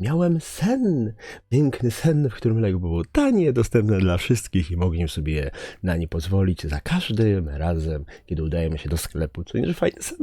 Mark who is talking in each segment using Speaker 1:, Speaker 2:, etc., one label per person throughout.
Speaker 1: Miałem sen, piękny sen, w którym Lego było tanie, dostępne dla wszystkich i mogliśmy sobie na nie pozwolić za każdym razem, kiedy udajemy się do sklepu. Co nie, że fajny sen.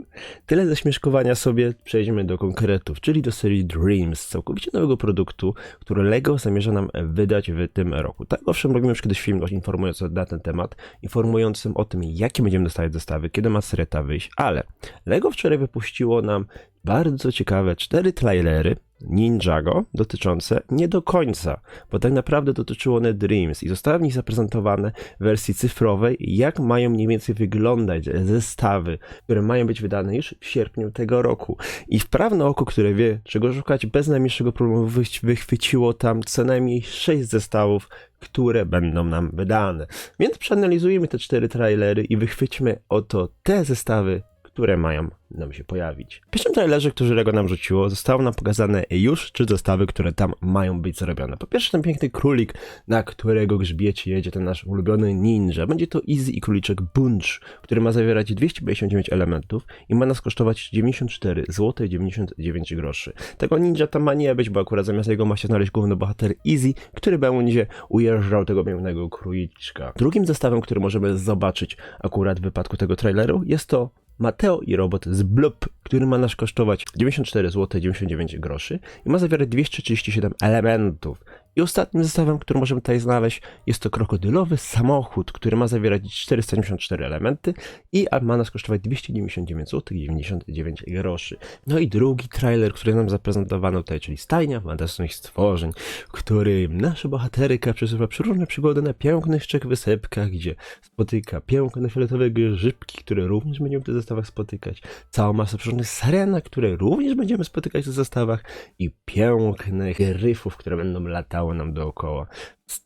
Speaker 1: Tyle ze śmieszkowania sobie, przejdźmy do konkretów, czyli do serii Dreams, całkowicie nowego produktu, który Lego zamierza nam wydać w tym roku. Tak, owszem, robimy już kiedyś film informujący na ten temat, informującym o tym, jakie będziemy dostawać zestawy, kiedy ma seria ta wyjść, ale Lego wczoraj wypuściło nam bardzo ciekawe cztery trailery Ninjago dotyczące nie do końca, bo tak naprawdę dotyczyły one Dreams i zostały w nich zaprezentowane w wersji cyfrowej, jak mają mniej więcej wyglądać zestawy, które mają być wydane już w sierpniu tego roku. I wprawne oko, które wie, czego szukać, bez najmniejszego problemu wychwyciło tam co najmniej sześć zestawów, które będą nam wydane. Więc przeanalizujemy te cztery trailery i wychwyćmy oto te zestawy, które mają nam się pojawić. Pierwszym trailerze, który Lego nam rzuciło, zostało nam pokazane już trzy zestawy, które tam mają być zrobione. Po pierwsze ten piękny królik, na którego grzbiecie jedzie ten nasz ulubiony ninja. Będzie to Easy i króliczek Bunch, który ma zawierać 259 elementów i ma nas kosztować 94 zł 99 groszy. Tego ninja tam ma nie być, bo akurat zamiast jego ma się znaleźć główny bohater Easy, który będzie ujeżdżał tego pięknego króliczka. Drugim zestawem, który możemy zobaczyć akurat w wypadku tego traileru jest to Mateo i robot z Blub, który ma nas kosztować 94 zł 99 groszy i ma zawierać 237 elementów. I ostatnim zestawem, który możemy tutaj znaleźć, jest to krokodylowy samochód, który ma zawierać 474 elementy i ma nas kosztować 299 zł 99 groszy. No i drugi trailer, który nam zaprezentowano tutaj, czyli Stajnia Fantastycznych Stworzeń, którym nasza bohaterka przeżywa przeróżne przygody na pięknych trzech wysypkach, gdzie spotyka piękne fioletowe grzybki, które również będziemy w tych zestawach spotykać, całą masę przeróżnych sarena, które również będziemy spotykać w zestawach i pięknych gryfów, które będą latały nam dookoła.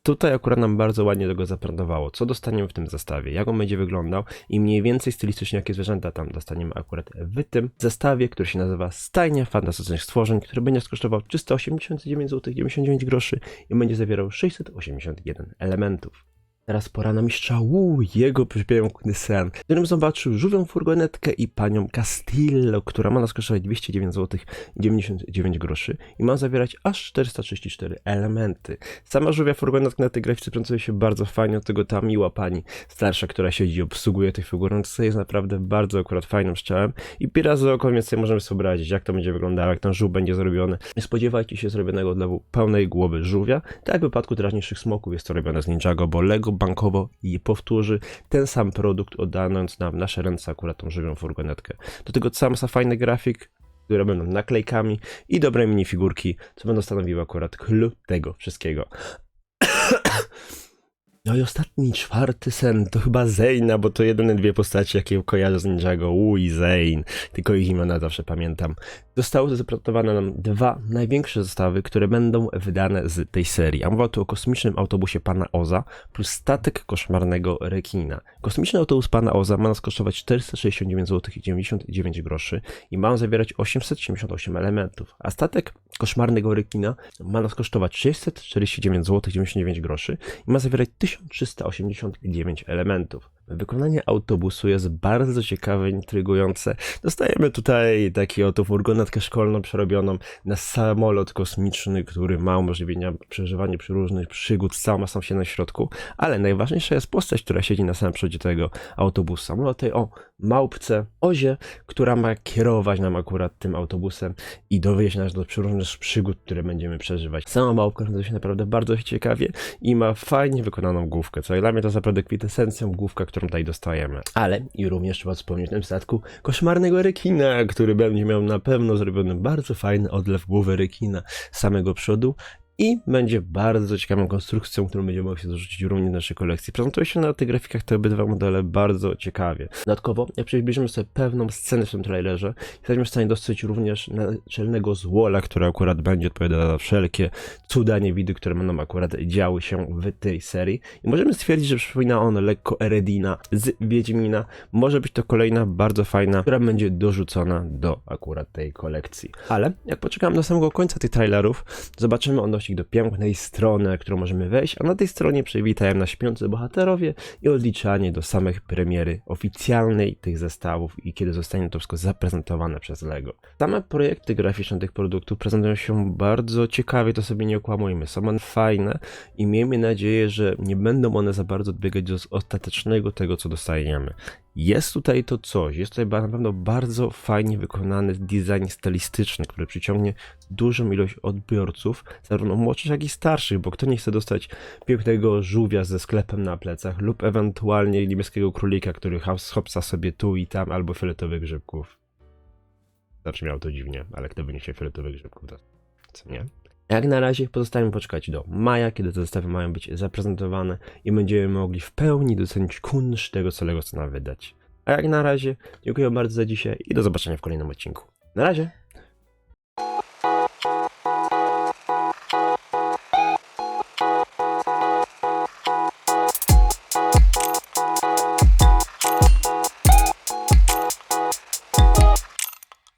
Speaker 1: Tutaj akurat nam bardzo ładnie tego zaprezentowało, co dostaniemy w tym zestawie, jak on będzie wyglądał i mniej więcej stylistycznie jakie zwierzęta tam dostaniemy akurat w tym zestawie, który się nazywa Stajnia Fantastycznych Stworzeń, który będzie kosztował 389 zł 99 groszy i będzie zawierał 681 elementów. Teraz pora na mistrza Wu, jego piękny sen, w którym zobaczył żółwią furgonetkę i panią Castillo, która ma nas kosztować 209 zł 99 groszy i ma zawierać aż 434 elementy. Sama żółwia furgonetka na tej grafice prezentuje się bardzo fajnie, od tego ta miła pani starsza, która siedzi i obsługuje tej furgonetce jest naprawdę bardzo akurat fajnym strzałem i pierwszy z oko, więc sobie możemy sobie wyobrazić, jak to będzie wyglądało, jak ten żółw będzie zrobiony. Spodziewajcie się zrobionego dla pełnej głowy żółwia, tak jak w wypadku teraźniejszych smoków jest to robione z Ninjago, bo Lego bankowo i powtórzy ten sam produkt, oddając nam nasze ręce akurat tą żywą furgonetkę. Do tego sam fajny grafik, które będą naklejkami i dobre minifigurki, co będą stanowiły akurat clue tego wszystkiego. No i ostatni, czwarty sen, to chyba Zayna, bo to jedyne dwie postacie, jakie kojarzę z Ninjago, Wu i Zayn, tylko ich imiona zawsze pamiętam. Zostały zaprezentowane nam dwa największe zestawy, które będą wydane z tej serii. A mowa tu o kosmicznym autobusie pana Oza plus statek koszmarnego rekina. Kosmiczny autobus pana Oza ma nas kosztować 469 zł 99 groszy i ma on zawierać 878 elementów, a statek koszmarnego rekina ma nas kosztować 649 zł 99 groszy i ma zawierać 1389 elementów. Wykonanie autobusu jest bardzo ciekawe, intrygujące. Dostajemy tutaj taki oto furgonetkę szkolną przerobioną na samolot kosmiczny, który ma umożliwienia przeżywania różnych przygód z całą się na środku, ale najważniejsza jest postać, która siedzi na samym przodzie tego autobusu. Mamy tutaj o małpce Ozie, która ma kierować nam akurat tym autobusem i dowieść nas do przeróżnych przygód, które będziemy przeżywać. Sama małpka nazywa się naprawdę bardzo ciekawie i ma fajnie wykonaną główkę, co dla mnie to jest naprawdę kwintesencją główka, którą tutaj dostajemy. Ale i również trzeba wspomnieć o tym statku koszmarnego rekina, który będzie miał na pewno zrobiony bardzo fajny odlew głowy rekina z samego przodu i będzie bardzo ciekawą konstrukcją, którą będziemy mogli dorzucić również do naszej kolekcji. Prezentuje się na tych grafikach te obydwa modele bardzo ciekawie. Dodatkowo, jak przybliżymy sobie pewną scenę w tym trailerze, jesteśmy w stanie dostrzec również naczelnego złola, który akurat będzie odpowiadał za wszelkie cuda, niewidy, które będą akurat działy się w tej serii. I możemy stwierdzić, że przypomina on lekko Eredina z Wiedźmina. Może być to kolejna bardzo fajna, która będzie dorzucona do akurat tej kolekcji. Ale jak poczekamy do samego końca tych trailerów, zobaczymy odnośnie do pięknej strony, na którą możemy wejść, a na tej stronie przywitają nas śpiący bohaterowie i odliczanie do samych premiery oficjalnej tych zestawów i kiedy zostanie to wszystko zaprezentowane przez LEGO. Same projekty graficzne tych produktów prezentują się bardzo ciekawie, to sobie nie okłamujmy, są one fajne i miejmy nadzieję, że nie będą one za bardzo odbiegać do ostatecznego tego, co dostajemy. Jest tutaj to coś, jest tutaj na pewno bardzo fajnie wykonany design stylistyczny, który przyciągnie dużą ilość odbiorców, zarówno młodszych, jak i starszych, bo kto nie chce dostać pięknego żółwia ze sklepem na plecach lub ewentualnie niebieskiego królika, który hop- hopsa sobie tu i tam, albo fioletowych grzybków. Zabrzmiało to dziwnie, ale kto wyniesie fioletowych grzybków, to co nie? Jak na razie pozostajemy poczekać do maja, kiedy te zestawy mają być zaprezentowane i będziemy mogli w pełni docenić kunszt tego, co LEGO chce nam wydać. A jak na razie, dziękuję bardzo za dzisiaj i do zobaczenia w kolejnym odcinku. Na razie!